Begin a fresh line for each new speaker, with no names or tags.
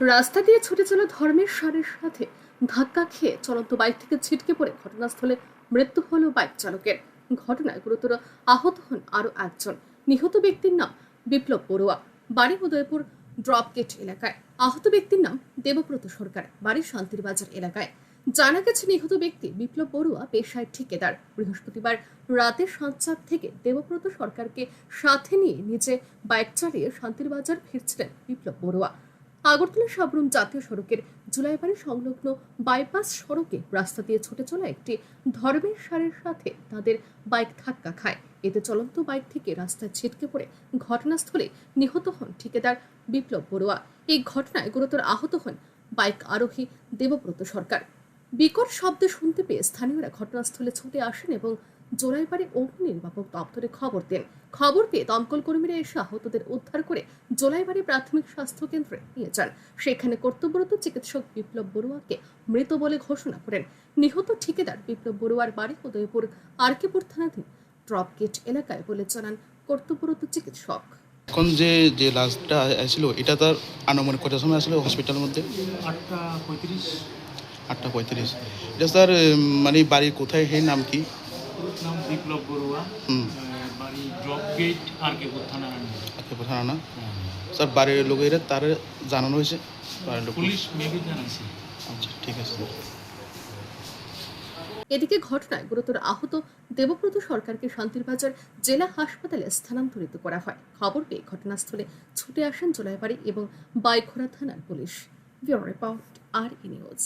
রাস্তা দিয়ে ছুটে চলা ধর্মের সারের সাথে ধাক্কা খেয়ে চলন্ত বাইক থেকে ছিটকে পড়ে ঘটনাস্থলে মৃত্যু হল বাইক চালকের। ঘটনায় গুরুতর আহত হন আরও একজন। নিহত ব্যক্তির নাম বিপ্লব বড়ুয়া। বাড়ি উদয়পুর ড্রপ গেট এলাকায়। আহত ব্যক্তির নাম দেবব্রত সরকার। বাড়ি শান্তির বাজার এলাকায়। জানা গেছে নিহত ব্যক্তি বিপ্লব বড়ুয়া পেশায় ঠিকাদার। বৃহস্পতিবার রাতে সাত থেকে দেবব্রত সরকারকে সাথে নিয়ে নিজে বাইক চালিয়ে শান্তির বাজার ফিরছিলেন বিপ্লব বড়ুয়া। আগরতলা সাবরুম জাতীয় সড়কের জুলাইবাড়ি সংলগ্ন বাইপাস সড়কে রাস্তা দিয়ে ছুটে চলা একটি ধর্মের সারের সাথে তাদের বাইক ধাক্কা খায়। এতে চলন্ত বাইক থেকে রাস্তায় ছিটকে পড়ে ঘটনাস্থলে নিহত হন ঠিকাদার বিপ্লব বড়ুয়া। এই ঘটনায় গুরুতর আহত হন বাইক আরোহী দেবব্রত সরকার। বিকট শব্দ শুনতে পেয়ে স্থানীয়রা ঘটনাস্থলে ছুটে আসেন এবং জোড়াইবাড়ি অগ্নি নির্বাপক দপ্তরে খবর দেন। খবর পেয়ে দমকল কর্মীরা এসে আহতদের উদ্ধার করে জোলাইবাড়ি প্রাথমিক স্বাস্থ্য কেন্দ্রে নিয়ে যান। সেখানে কর্তব্যরত চিকিৎসক বিপ্লব বড়ুয়াকে মৃত বলে ঘোষণা করেন। নিহত ঠিকাদার বিপ্লব বড়ুয়ার বাড়ি উদয়পুর আরকিপুর থানাধীন ড্রপ গেট এলাকায় বলে জানান কর্তব্যরত চিকিৎসক।
এখন যে যে লাস্টটা আসছিল এটা তার আনুমানিক কটার সময় আসলে হসপিটালের মধ্যে?
আটটা পঁয়ত্রিশ।
আটটা পঁয়ত্রিশ। এটা স্যার মানে বাড়ির কোথায় হে নাম কি?
নাম বিপ্লব বড়ুয়া। বাড়ি ড্রপ গেট আর কে থানা
প্রধান না স্যার বাড়ির লোকের তার জানানো হয়েছে?
পুলিশ মেবি জানাইছে।
আচ্ছা ঠিক আছে।
এদিকে ঘটনায় গুরুতর আহত দেবব্রত সরকারকে শান্তিরবাজার জেলা হাসপাতালে স্থানান্তরিত করা হয়। খবর পেয়ে ঘটনাস্থলে ছুটে আসেন জোলাইবাড়ি এবং বাইখোড়া থানার police. Bureau report R E news.